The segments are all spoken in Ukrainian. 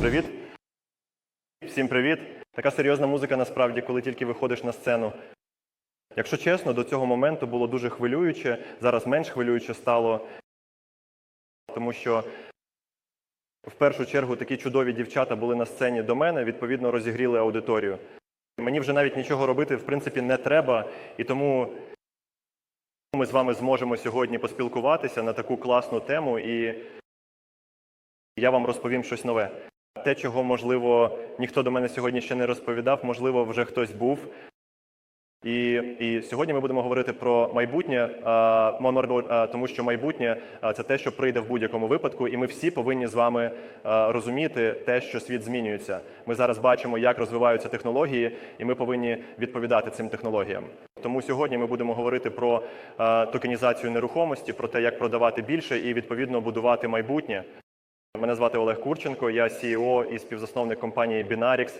Привіт. Всім привіт. Така серйозна музика насправді, коли тільки виходиш на сцену. Якщо чесно, до цього моменту було дуже хвилююче, зараз менш хвилююче стало, тому що в першу чергу такі чудові дівчата були на сцені до мене, відповідно розігріли аудиторію. Мені вже навіть нічого робити, в принципі, не треба, і тому ми з вами зможемо сьогодні поспілкуватися на таку класну тему, і я вам розповім щось нове. Те, чого, можливо, ніхто до мене сьогодні ще не розповідав, можливо, вже хтось був. І, і сьогодні ми будемо говорити про майбутнє, а, тому що майбутнє це те, що прийде в будь-якому випадку, і ми всі повинні з вами розуміти те, що світ змінюється. Ми зараз бачимо, як розвиваються технології, і ми повинні відповідати цим технологіям. Тому сьогодні ми будемо говорити про токенізацію нерухомості, про те, як продавати більше і відповідно будувати майбутнє. Мене звати Олег Курченко, я CEO і співзасновник компанії Binarix,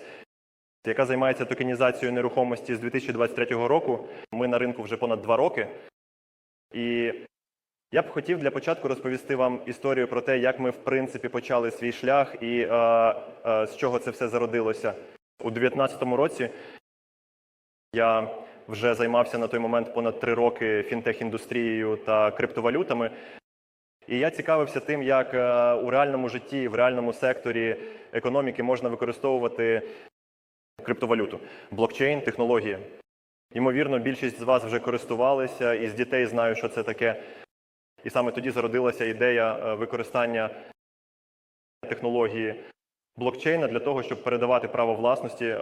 яка займається токенізацією нерухомості з 2023 року. Ми на ринку вже понад два роки. І я б хотів для початку розповісти вам історію про те, як ми в принципі почали свій шлях і е, е, з чого це все зародилося. У 2019 році я вже займався на той момент понад три роки фінтех-індустрією та криптовалютами. І я цікавився тим, як е, у реальному житті, в реальному секторі економіки можна використовувати криптовалюту, блокчейн, технології. Ймовірно, більшість з вас вже користувалися, і з дітей знаю, що це таке. І саме тоді зародилася ідея е, використання технології блокчейна для того, щоб передавати право власності, е,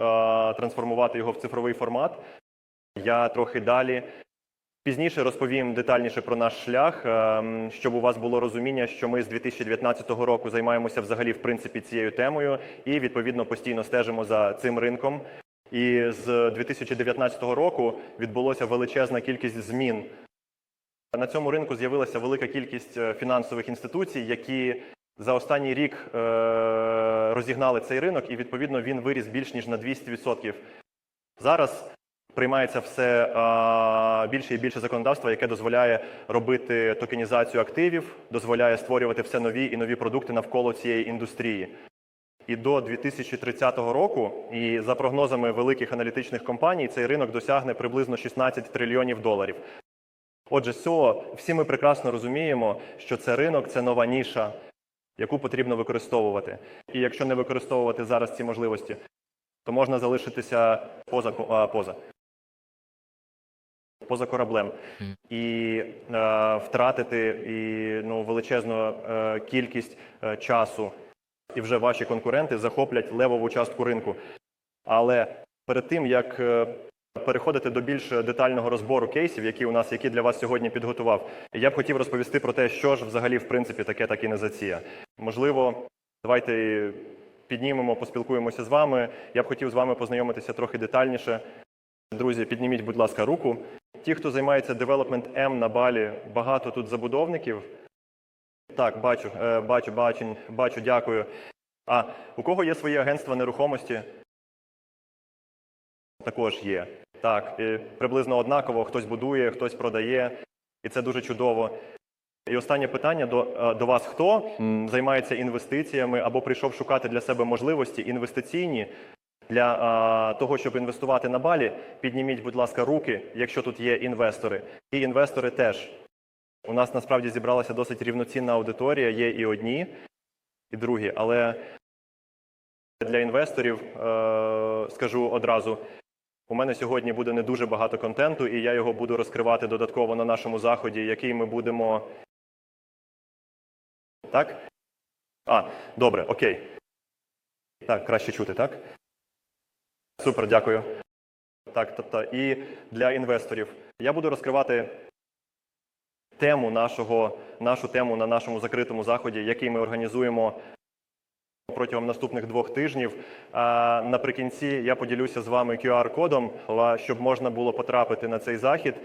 трансформувати його в цифровий формат. Я трохи далі Пізніше розповім детальніше про наш шлях, ем, щоб у вас було розуміння, що ми з 2019 року займаємося взагалі в принципі цією темою і відповідно постійно стежимо за цим ринком. І з 2019 року відбулося величезна кількість змін. На цьому ринку з'явилася велика кількість е, фінансових інституцій, які за останній рік е, розігнали цей ринок, і відповідно він виріс більш ніж на 200%. Зараз приймається все а, більше і більше законодавства, яке дозволяє робити токенізацію активів, дозволяє створювати все нові і нові продукти навколо цієї індустрії. І до 2030 року, і за прогнозами великих аналітичних компаній, цей ринок досягне приблизно 16 трильйонів доларів. Отже, з цього всі ми прекрасно розуміємо, що це ринок це нова ніша, яку потрібно використовувати. І якщо не використовувати зараз ці можливості, то можна залишитися поза поза поза кораблем і е, втратити і ну величезну е, кількість е, часу, і вже ваші конкуренти захоплять левову частку ринку. Але перед тим як е, переходити до більш детального розбору кейсів, які у нас які для вас сьогодні підготував, я б хотів розповісти про те, що ж взагалі в принципі таке токенізація. Можливо, давайте піднімемо, поспілкуємося з вами. Я б хотів з вами познайомитися трохи детальніше. Друзі, підніміть, будь ласка, руку. Ті, хто займається Development M на Балі, багато тут забудовників. Так, бачу, е, бачу, бачу, бачу, дякую. А у кого є свої агентства нерухомості? Також є. Так, приблизно однаково, хтось будує, хтось продає, і це дуже чудово. І останнє питання до, е, до вас: хто займається інвестиціями або прийшов шукати для себе можливості інвестиційні для а, того, щоб інвестувати на балі? Підніміть, будь ласка, руки, якщо тут є інвестори. І інвестори теж. У нас насправді зібралася досить рівноцінна аудиторія, є і одні, і другі. Але для інвесторів е, скажу одразу. У мене сьогодні буде не дуже багато контенту, і я його буду розкривати додатково на нашому заході, який ми будемо. Так? А, добре, окей. Так, краще чути, так? Супер, дякую. Так, тобто, і для інвесторів я буду розкривати тему нашого, нашу тему на нашому закритому заході, який ми організуємо протягом наступних двох тижнів. А наприкінці я поділюся з вами QR-кодом, щоб можна було потрапити на цей захід.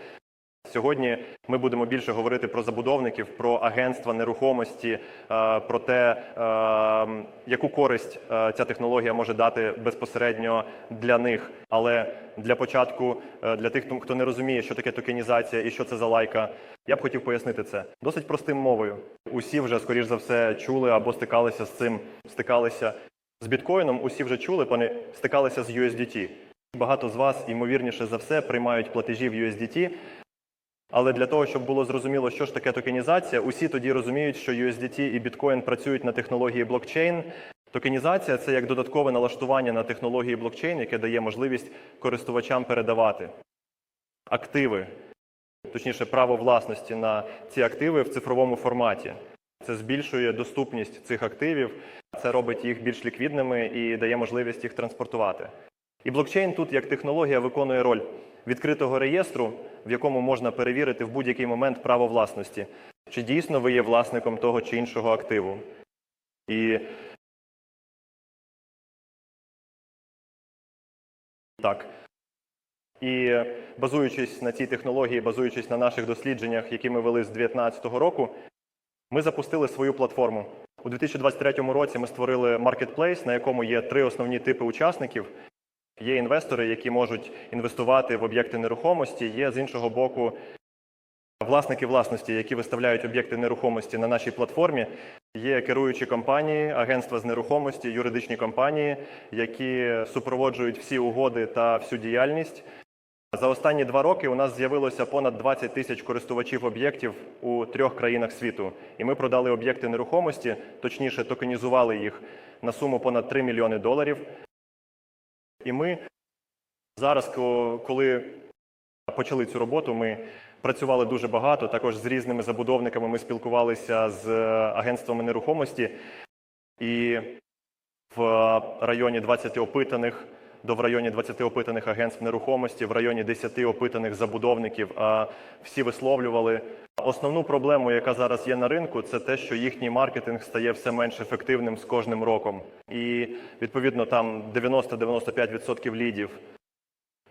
Сьогодні ми будемо більше говорити про забудовників, про агентства нерухомості, е, про те, е, яку користь е, ця технологія може дати безпосередньо для них. Але для початку, для тих, хто не розуміє, що таке токенізація і що це за лайка, я б хотів пояснити це досить простим мовою. Усі вже, скоріш за все, чули або стикалися з цим, стикалися З біткоїном усі вже чули, вони стикалися з USDT. Багато з вас, ймовірніше за все, приймають платежі в USDT. Але для того, щоб було зрозуміло, що ж таке токенізація, усі тоді розуміють, що USDT і біткоін працюють на технології блокчейн. Токенізація це як додаткове налаштування на технології блокчейн, яке дає можливість користувачам передавати активи, точніше, право власності на ці активи в цифровому форматі. Це збільшує доступність цих активів, це робить їх більш ліквідними і дає можливість їх транспортувати. І блокчейн тут як технологія виконує роль відкритого реєстру, в якому можна перевірити в будь-який момент право власності, чи дійсно ви є власником того чи іншого активу. І так. І базуючись на цій технології, базуючись на наших дослідженнях, які ми вели з 2019 року, ми запустили свою платформу. У 2023 році ми створили маркетплейс, на якому є три основні типи учасників. Є інвестори, які можуть інвестувати в об'єкти нерухомості. Є з іншого боку власники власності, які виставляють об'єкти нерухомості на нашій платформі. Є керуючі компанії, агентства з нерухомості, юридичні компанії, які супроводжують всі угоди та всю діяльність. За останні два роки у нас з'явилося понад 20 тисяч користувачів об'єктів у трьох країнах світу. І ми продали об'єкти нерухомості, точніше, токенізували їх на суму понад 3 мільйони доларів. І ми зараз, коли почали цю роботу, ми працювали дуже багато. Також з різними забудовниками ми спілкувалися з е, агентствами нерухомості. І в районі 20 опитаних до в районі 20 опитаних агентств нерухомості, в районі 10 опитаних забудовників. А всі висловлювали основну проблему, яка зараз є на ринку, це те, що їхній маркетинг стає все менш ефективним з кожним роком. І відповідно там 90-95% лідів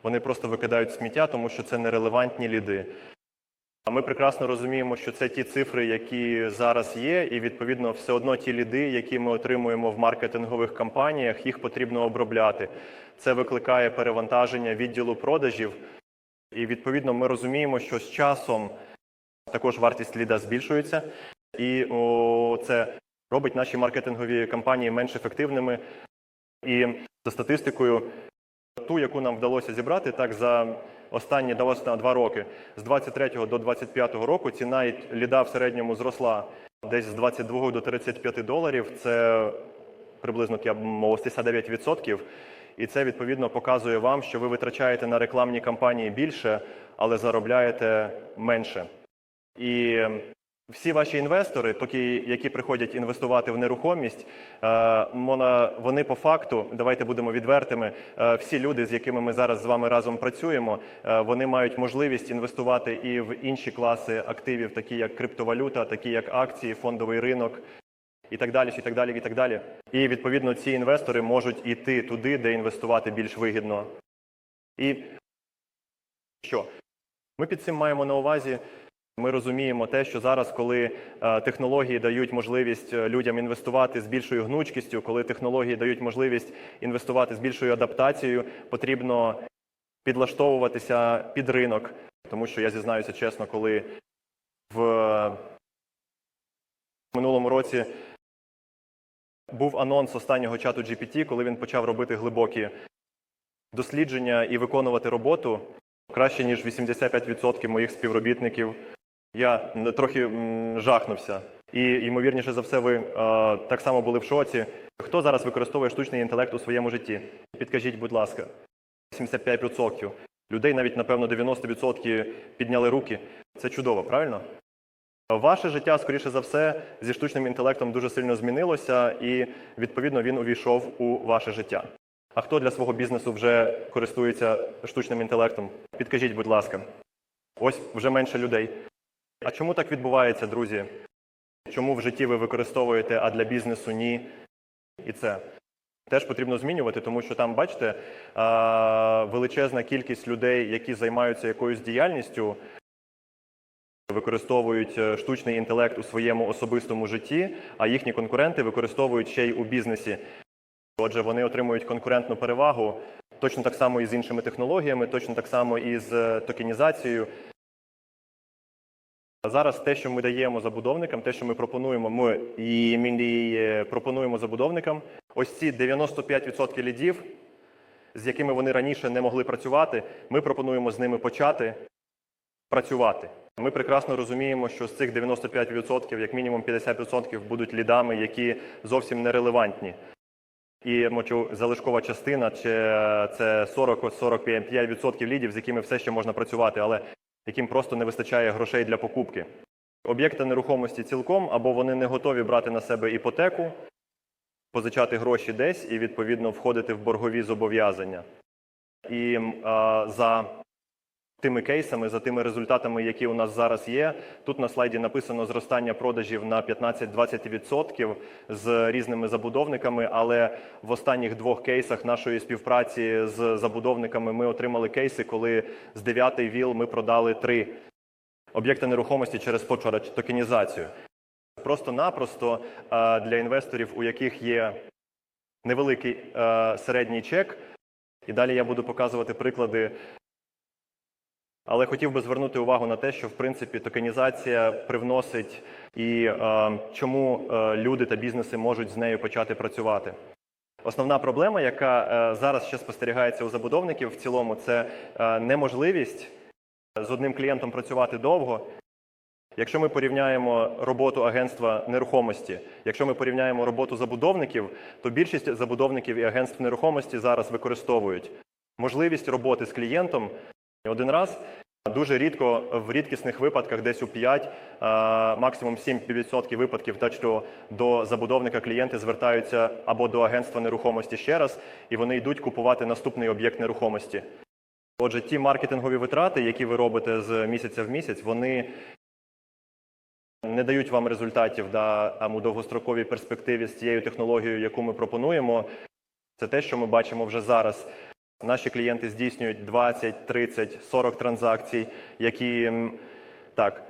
вони просто викидають сміття, тому що це нерелевантні ліди. Ми прекрасно розуміємо, що це ті цифри, які зараз є, і відповідно все одно ті ліди, які ми отримуємо в маркетингових кампаніях, їх потрібно обробляти. Це викликає перевантаження відділу продажів, і відповідно ми розуміємо, що з часом також вартість ліда збільшується, і о, це робить наші маркетингові кампанії менш ефективними. І за статистикою, ту, яку нам вдалося зібрати, так за останні до на два роки, з 23 до 25 року ціна ліда в середньому зросла десь з 22 до 35 доларів. Це приблизно я б мов 69%. І це відповідно показує вам, що ви витрачаєте на рекламні кампанії більше, але заробляєте менше. І всі ваші інвестори, такі, які приходять інвестувати в нерухомість, е, вони по факту, давайте будемо відвертими. е, Всі люди, з якими ми зараз з вами разом працюємо, е, вони мають можливість інвестувати і в інші класи активів, такі як криптовалюта, такі як акції, фондовий ринок. І так далі, і так далі, і так далі. І відповідно ці інвестори можуть іти туди, де інвестувати більш вигідно. І що? Ми під цим маємо на увазі. Ми розуміємо те, що зараз, коли е, технології дають можливість е, людям інвестувати з більшою гнучкістю, коли технології дають можливість інвестувати з більшою адаптацією, потрібно підлаштовуватися під ринок. Тому що я зізнаюся чесно, коли в минулому році був анонс останнього чату GPT, коли він почав робити глибокі дослідження і виконувати роботу краще ніж 85% моїх співробітників. Я трохи жахнувся. І ймовірніше за все, ви е, так само були в шоці. Хто зараз використовує штучний інтелект у своєму житті? Підкажіть, будь ласка, 75%. Людей навіть, напевно, 90% підняли руки. Це чудово, правильно? Ваше життя, скоріше за все, зі штучним інтелектом дуже сильно змінилося, і відповідно він увійшов у ваше життя. А хто для свого бізнесу вже користується штучним інтелектом? Підкажіть, будь ласка. Ось вже менше людей. А чому так відбувається, друзі? Чому в житті ви використовуєте, а для бізнесу ні? І це теж потрібно змінювати, тому що там, бачите, величезна кількість людей, які займаються якоюсь діяльністю, використовують е, штучний інтелект у своєму особистому житті, а їхні конкуренти використовують ще й у бізнесі. Отже, вони отримують конкурентну перевагу точно так само і з іншими технологіями, точно так само і з е, токенізацією. Зараз те, що ми даємо забудовникам, те, що ми пропонуємо, ми і ми пропонуємо забудовникам, ось ці 95% лідів, з якими вони раніше не могли працювати, ми пропонуємо з ними почати працювати. Ми прекрасно розуміємо, що з цих 95%, як мінімум 50% будуть лідами, які зовсім нерелевантні. І мочу, залишкова частина чи це 40-45% лідів, з якими все ще можна працювати, але яким просто не вистачає грошей для покупки. Об'єкти нерухомості цілком або вони не готові брати на себе іпотеку, позичати гроші десь і відповідно входити в боргові зобов'язання. І а, за тими кейсами, за тими результатами, які у нас зараз є, тут на слайді написано зростання продажів на 15-20% з різними забудовниками. Але в останніх двох кейсах нашої співпраці з забудовниками ми отримали кейси, коли з 9 віл ми продали три об'єкти нерухомості через почвара- токенізацію. Просто-напросто е, для інвесторів, у яких є невеликий е, середній чек, і далі я буду показувати приклади. Але хотів би звернути увагу на те, що в принципі токенізація привносить і е, чому е, люди та бізнеси можуть з нею почати працювати. Основна проблема, яка е, зараз ще спостерігається у забудовників в цілому, це е, неможливість з одним клієнтом працювати довго. Якщо ми порівняємо роботу агентства нерухомості, якщо ми порівняємо роботу забудовників, то більшість забудовників і агентств нерухомості зараз використовують можливість роботи з клієнтом один раз. Дуже рідко в рідкісних випадках, десь у 5, максимум 7% випадків, так що до забудовника клієнти звертаються або до агентства нерухомості ще раз, і вони йдуть купувати наступний об'єкт нерухомості. Отже, ті маркетингові витрати, які ви робите з місяця в місяць, вони не дають вам результатів да, у довгостроковій перспективі з цією технологією, яку ми пропонуємо. Це те, що ми бачимо вже зараз. Наші клієнти здійснюють 20, 30, 40 транзакцій, які так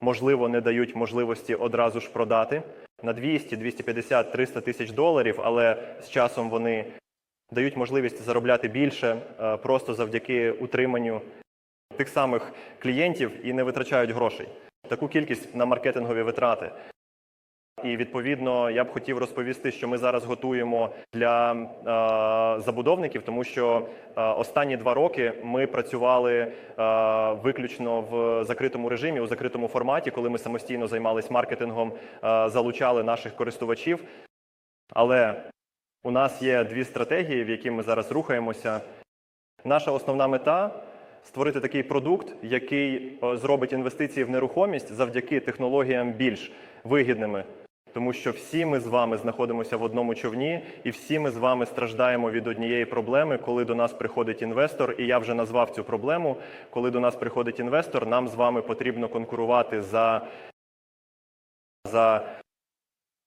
можливо не дають можливості одразу ж продати на 200, 250, 300 тисяч доларів, але з часом вони дають можливість заробляти більше е, просто завдяки утриманню тих самих клієнтів і не витрачають грошей. Таку кількість на маркетингові витрати. І відповідно я б хотів розповісти, що ми зараз готуємо для е, забудовників, тому що е, останні два роки ми працювали е, виключно в закритому режимі, у закритому форматі, коли ми самостійно займалися маркетингом, е, залучали наших користувачів. Але у нас є дві стратегії, в які ми зараз рухаємося. Наша основна мета створити такий продукт, який е, зробить інвестиції в нерухомість завдяки технологіям більш вигідними. Тому що всі ми з вами знаходимося в одному човні, і всі ми з вами страждаємо від однієї проблеми, коли до нас приходить інвестор, і я вже назвав цю проблему. Коли до нас приходить інвестор, нам з вами потрібно конкурувати за, за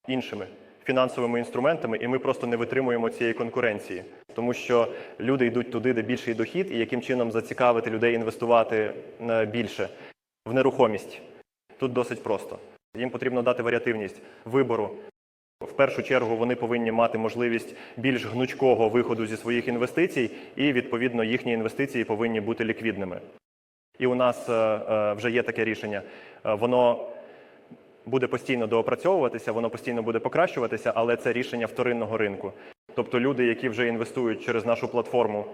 іншими фінансовими інструментами, і ми просто не витримуємо цієї конкуренції, тому що люди йдуть туди, де більший дохід, і яким чином зацікавити людей інвестувати е, більше в нерухомість. Тут досить просто. Їм потрібно дати варіативність вибору. В першу чергу вони повинні мати можливість більш гнучкого виходу зі своїх інвестицій, і відповідно їхні інвестиції повинні бути ліквідними. І у нас е, е, вже є таке рішення. Е, Воно буде постійно доопрацьовуватися, воно постійно буде покращуватися, але це рішення вторинного ринку. Тобто люди, які вже інвестують через нашу платформу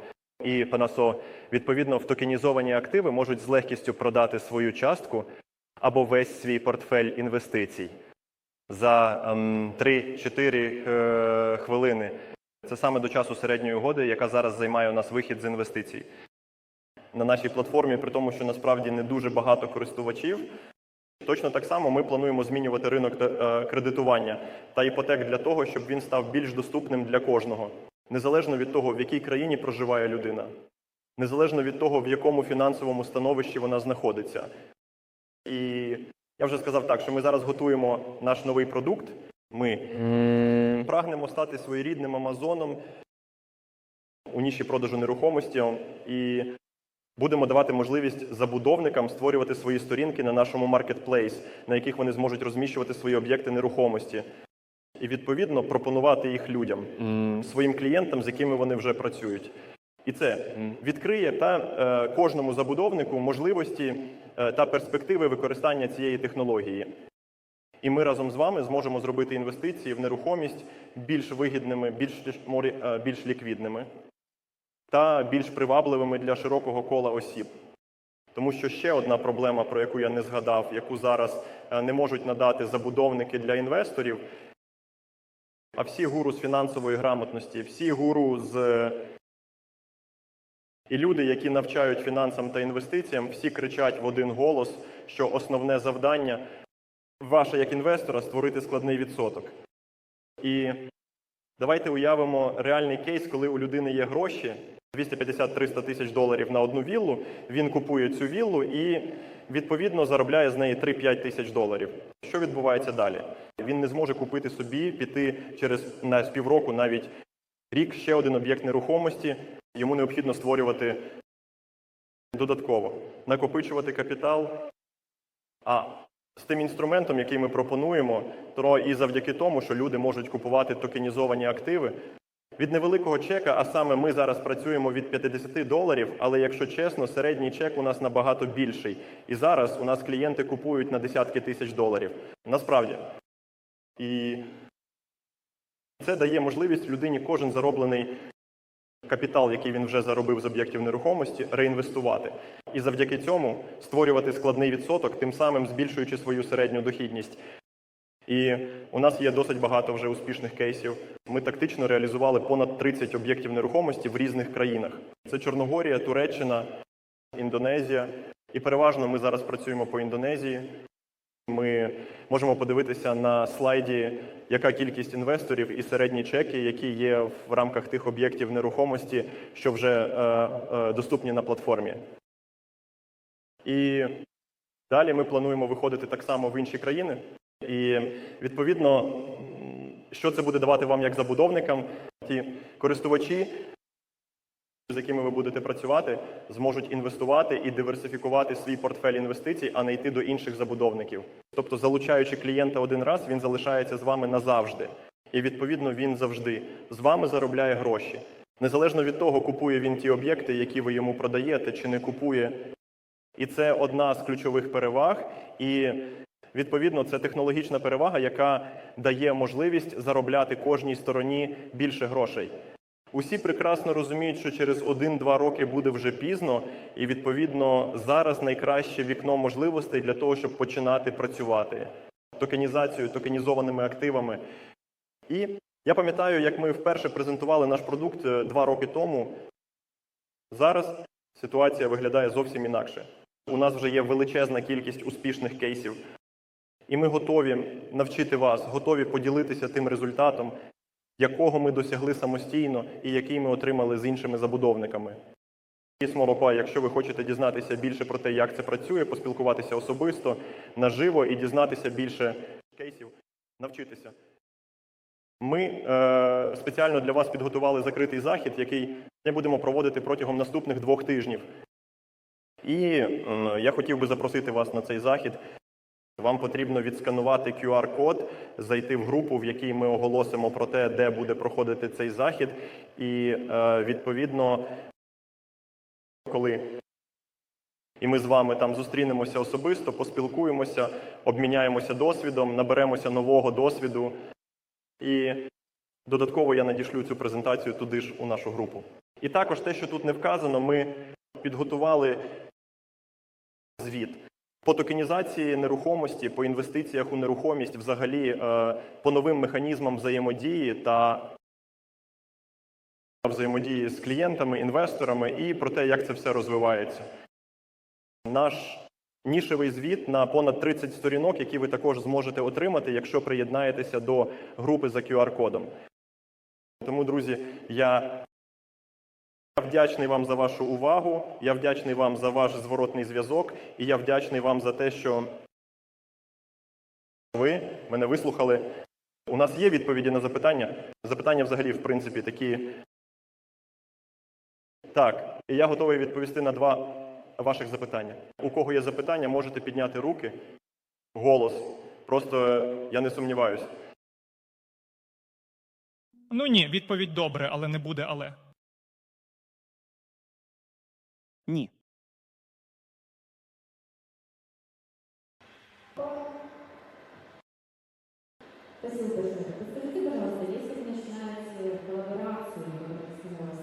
і Panasо, відповідно в токенізовані активи можуть з легкістю продати свою частку або весь свій портфель інвестицій за ем, 3-4 е, хвилини. Це саме до часу середньої угоди, яка зараз займає у нас вихід з інвестицій. На нашій платформі, при тому, що насправді не дуже багато користувачів, Точно так само ми плануємо змінювати ринок е, кредитування та іпотек для того, щоб він став більш доступним для кожного, незалежно від того, в якій країні проживає людина, незалежно від того, в якому фінансовому становищі вона знаходиться. І я вже сказав так, що ми зараз готуємо наш новий продукт. Ми прагнемо стати своєрідним Амазоном у ніші продажу нерухомості і Будемо давати можливість забудовникам створювати свої сторінки на нашому маркетплейс, на яких вони зможуть розміщувати свої об'єкти нерухомості, і відповідно пропонувати їх людям, своїм клієнтам, з якими вони вже працюють. І це відкриє та е, кожному забудовнику можливості е, та перспективи використання цієї технології. І ми разом з вами зможемо зробити інвестиції в нерухомість більш вигідними, більш, е, більш ліквідними та більш привабливими для широкого кола осіб. Тому що ще одна проблема, про яку я не згадав, яку зараз не можуть надати забудовники для інвесторів, а всі гуру з фінансової грамотності, всі гуру з і люди, які навчають фінансам та інвестиціям, всі кричать в один голос, що основне завдання ваше як інвестора створити складний відсоток. І давайте уявимо реальний кейс, коли у людини є гроші 250-300 тисяч доларів на одну віллу. Він купує цю віллу і відповідно заробляє з неї 3-5 тисяч доларів. Що відбувається далі? Він не зможе купити собі, піти через на півроку, навіть рік ще один об'єкт нерухомості. Йому необхідно створювати додатково, накопичувати капітал. А з тим інструментом, який ми пропонуємо, то і завдяки тому, що люди можуть купувати токенізовані активи від невеликого чека, а саме ми зараз працюємо від 50 доларів, але якщо чесно, середній чек у нас набагато більший. І зараз у нас клієнти купують на десятки тисяч доларів. Насправді. І це дає можливість людині кожен зароблений капітал, який він вже заробив з об'єктів нерухомості, реінвестувати. І завдяки цьому створювати складний відсоток, тим самим збільшуючи свою середню дохідність. І у нас є досить багато вже успішних кейсів. Ми тактично реалізували понад 30 об'єктів нерухомості в різних країнах. Це Чорногорія, Туреччина, Індонезія. І переважно ми зараз працюємо по Індонезії. Ми можемо подивитися на слайді, яка кількість інвесторів і середні чеки, які є в рамках тих об'єктів нерухомості, що вже е, е, доступні на платформі. І далі ми плануємо виходити так само в інші країни. І відповідно, що це буде давати вам як забудовникам, ті користувачі, з якими ви будете працювати, зможуть інвестувати і диверсифікувати свій портфель інвестицій, а не йти до інших забудовників. Тобто, залучаючи клієнта один раз, він залишається з вами назавжди. І відповідно він завжди з вами заробляє гроші. Незалежно від того, купує він ті об'єкти, які ви йому продаєте, чи не купує. І це одна з ключових переваг. І відповідно це технологічна перевага, яка дає можливість заробляти кожній стороні більше грошей. Усі прекрасно розуміють, що через 1-2 роки буде вже пізно, і відповідно зараз найкраще вікно можливостей для того, щоб починати працювати токенізацією, токенізованими активами. І я пам'ятаю, як ми вперше презентували наш продукт е, два роки тому. Зараз ситуація виглядає зовсім інакше. У нас вже є величезна кількість успішних кейсів, і ми готові навчити вас, готові поділитися тим результатом, якого ми досягли самостійно і який ми отримали з іншими забудовниками. Смолопа, якщо ви хочете дізнатися більше про те, як це працює, поспілкуватися особисто, наживо і дізнатися більше кейсів, навчитися. Ми е, спеціально для вас підготували закритий захід, який ми будемо проводити протягом наступних двох тижнів. І е, я хотів би запросити вас на цей захід. Вам потрібно відсканувати QR-код, зайти в групу, в якій ми оголосимо про те, де буде проходити цей захід, і е, відповідно, коли і ми з вами там зустрінемося особисто, поспілкуємося, обміняємося досвідом, наберемося нового досвіду. І додатково я надішлю цю презентацію туди ж у нашу групу. І також те, що тут не вказано, ми підготували звіт. По токенізації нерухомості, по інвестиціях у нерухомість, взагалі е, по новим механізмам взаємодії та взаємодії з клієнтами, інвесторами і про те, як це все розвивається. Наш нішевий звіт на понад 30 сторінок, які ви також зможете отримати, якщо приєднаєтеся до групи за QR-кодом. Тому, друзі, я вдячний вам за вашу увагу. Я вдячний вам за ваш зворотний зв'язок, і я вдячний вам за те, що ви мене вислухали. У нас є відповіді на запитання. Запитання взагалі, в принципі, такі. Так, і я готовий відповісти на два ваших запитання. У кого є запитання, можете підняти руки, голос. Просто я не сумніваюся. Ну ні, відповідь добре, але не буде але. Ні. Спасибо большое. Подскажите, пожалуйста, если вы начинаете коллаборацию,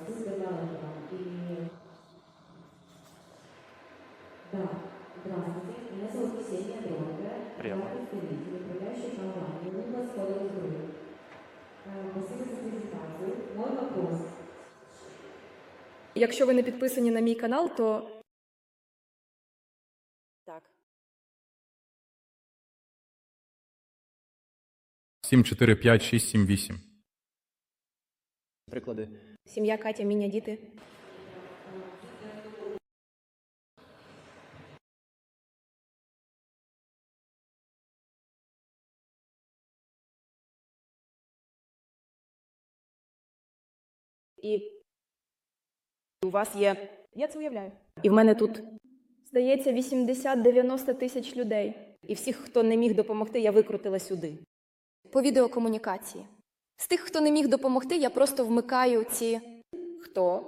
с девелопером и... Да, здравствуйте. Меня зовут Ксения Дронка. Приятно. Я представитель управляющей компании Лугас Холдинг Групп. Э, Спасибо за презентацию. Мой вопрос. Якщо ви не підписані на мій канал, то Так. 7, 4, 5, 6, 7, 8. Приклади. сім'я Катя, Міня, діти. І у вас є. Я це уявляю. І в мене тут, здається, 80-90 тисяч людей. І всіх, хто не міг допомогти, я викрутила сюди. По відеокомунікації. З тих, хто не міг допомогти, я просто вмикаю ці. Хто?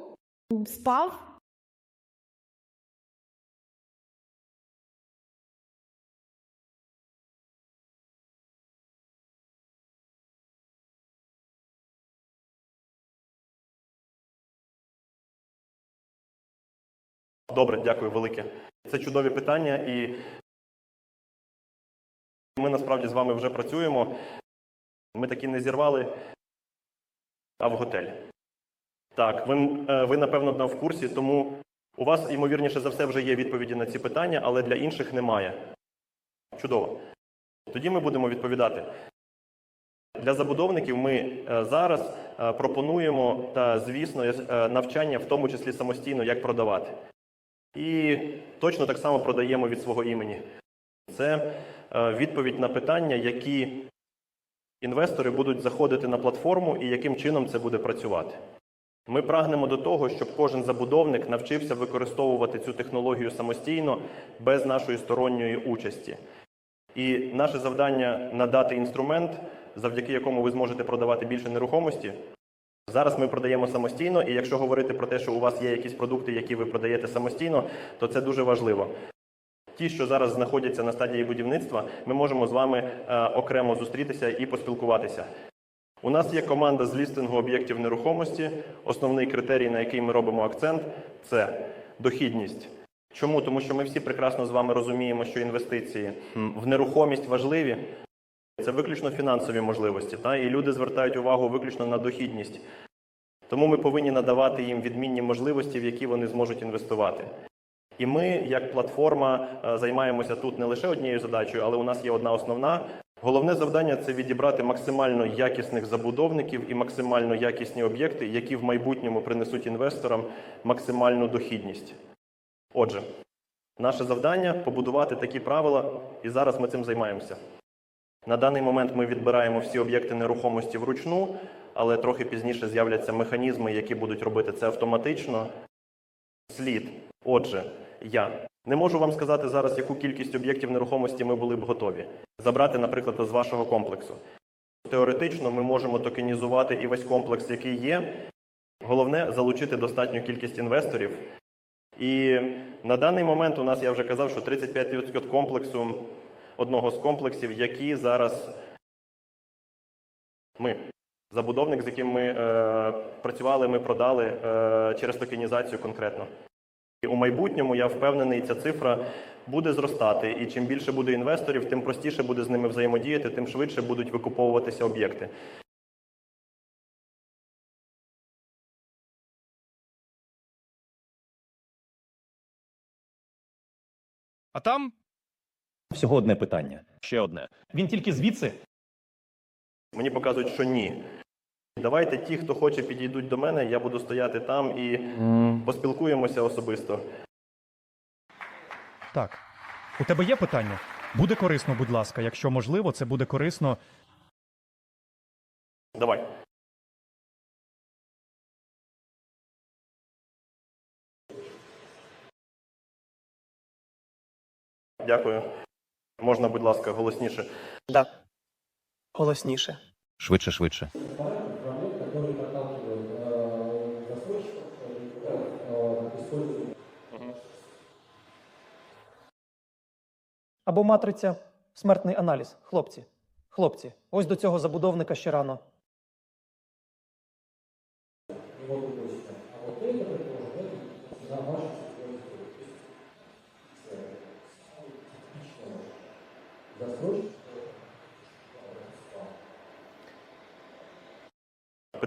Спав? Добре, дякую велике. Це чудові питання, і ми насправді з вами вже працюємо. Ми таки не зірвали, а в готель. Так, ви, е, ви напевно в курсі, тому у вас, ймовірніше за все, вже є відповіді на ці питання, але для інших немає. Чудово. Тоді ми будемо відповідати. Для забудовників ми е, зараз е, пропонуємо та, звісно, навчання, в тому числі самостійно, як продавати. І точно так само продаємо від свого імені. Це е, відповідь на питання, які інвестори будуть заходити на платформу і яким чином це буде працювати. Ми прагнемо до того, щоб кожен забудовник навчився використовувати цю технологію самостійно без нашої сторонньої участі. І наше завдання надати інструмент, завдяки якому ви зможете продавати більше нерухомості. Зараз ми продаємо самостійно, і якщо говорити про те, що у вас є якісь продукти, які ви продаєте самостійно, то це дуже важливо. Ті, що зараз знаходяться на стадії будівництва, ми можемо з вами е, окремо зустрітися і поспілкуватися. У нас є команда з лістингу об'єктів нерухомості. Основний критерій, на який ми робимо акцент, це дохідність. Чому? Тому що ми всі прекрасно з вами розуміємо, що інвестиції в нерухомість важливі. Це виключно фінансові можливості, та? і люди звертають увагу виключно на дохідність. Тому ми повинні надавати їм відмінні можливості, в які вони зможуть інвестувати. І ми, як платформа, е, займаємося тут не лише однією задачею, але у нас є одна основна. Головне завдання це відібрати максимально якісних забудовників і максимально якісні об'єкти, які в майбутньому принесуть інвесторам максимальну дохідність. Отже, наше завдання побудувати такі правила, і зараз ми цим займаємося. На даний момент ми відбираємо всі об'єкти нерухомості вручну, але трохи пізніше з'являться механізми, які будуть робити це автоматично. Слід. Отже, я не можу вам сказати зараз, яку кількість об'єктів нерухомості ми були б готові забрати, наприклад, з вашого комплексу. Теоретично ми можемо токенізувати і весь комплекс, який є. Головне залучити достатню кількість інвесторів. І на даний момент у нас я вже казав, що 35% комплексу одного з комплексів, які зараз ми, забудовник, з яким ми е, працювали, ми продали е, через токенізацію конкретно. І у майбутньому я впевнений, ця цифра буде зростати. І чим більше буде інвесторів, тим простіше буде з ними взаємодіяти, тим швидше будуть викуповуватися об'єкти. А там Всього одне питання. Ще одне. він тільки звідси. Мені показують, що ні. Давайте ті, хто хоче, підійдуть до мене, я буду стояти там і поспілкуємося особисто. Так. У тебе є питання? Буде корисно, будь ласка. Якщо можливо, це буде корисно. Давай. Дякую. Можна, будь ласка, голосніше. Да. Голосніше. Швидше, швидше. Або матриця смертний аналіз. Хлопці. Хлопці, ось до цього забудовника ще рано.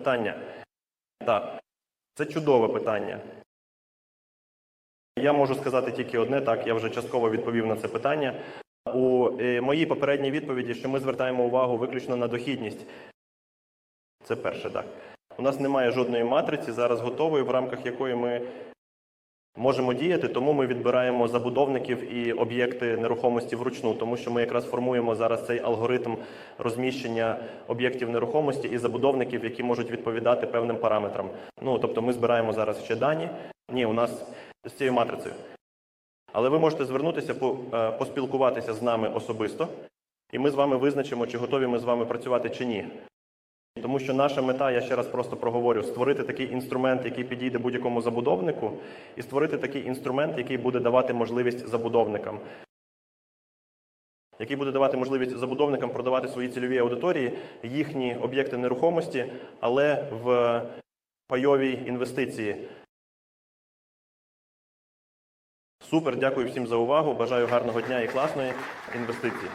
Питання. Так, це чудове питання. Я можу сказати тільки одне, так, я вже частково відповів на це питання. У е, моїй попередній відповіді, що ми звертаємо увагу виключно на дохідність. Це перше, так. У нас немає жодної матриці зараз готової, в рамках якої ми можемо діяти, тому ми відбираємо забудовників і об'єкти нерухомості вручну, тому що ми якраз формуємо зараз цей алгоритм розміщення об'єктів нерухомості і забудовників, які можуть відповідати певним параметрам. Ну тобто, ми збираємо зараз ще дані. Ні, у нас з цією матрицею. Але ви можете звернутися е, поспілкуватися з нами особисто, і ми з вами визначимо, чи готові ми з вами працювати чи ні. Тому що наша мета, я ще раз просто проговорю, створити такий інструмент, який підійде будь-якому забудовнику, і створити такий інструмент, який буде давати можливість забудовникам. Який буде давати можливість забудовникам продавати свої цільові аудиторії, їхні об'єкти нерухомості, але в пайовій інвестиції. Супер, дякую всім за увагу. Бажаю гарного дня і класної інвестиції.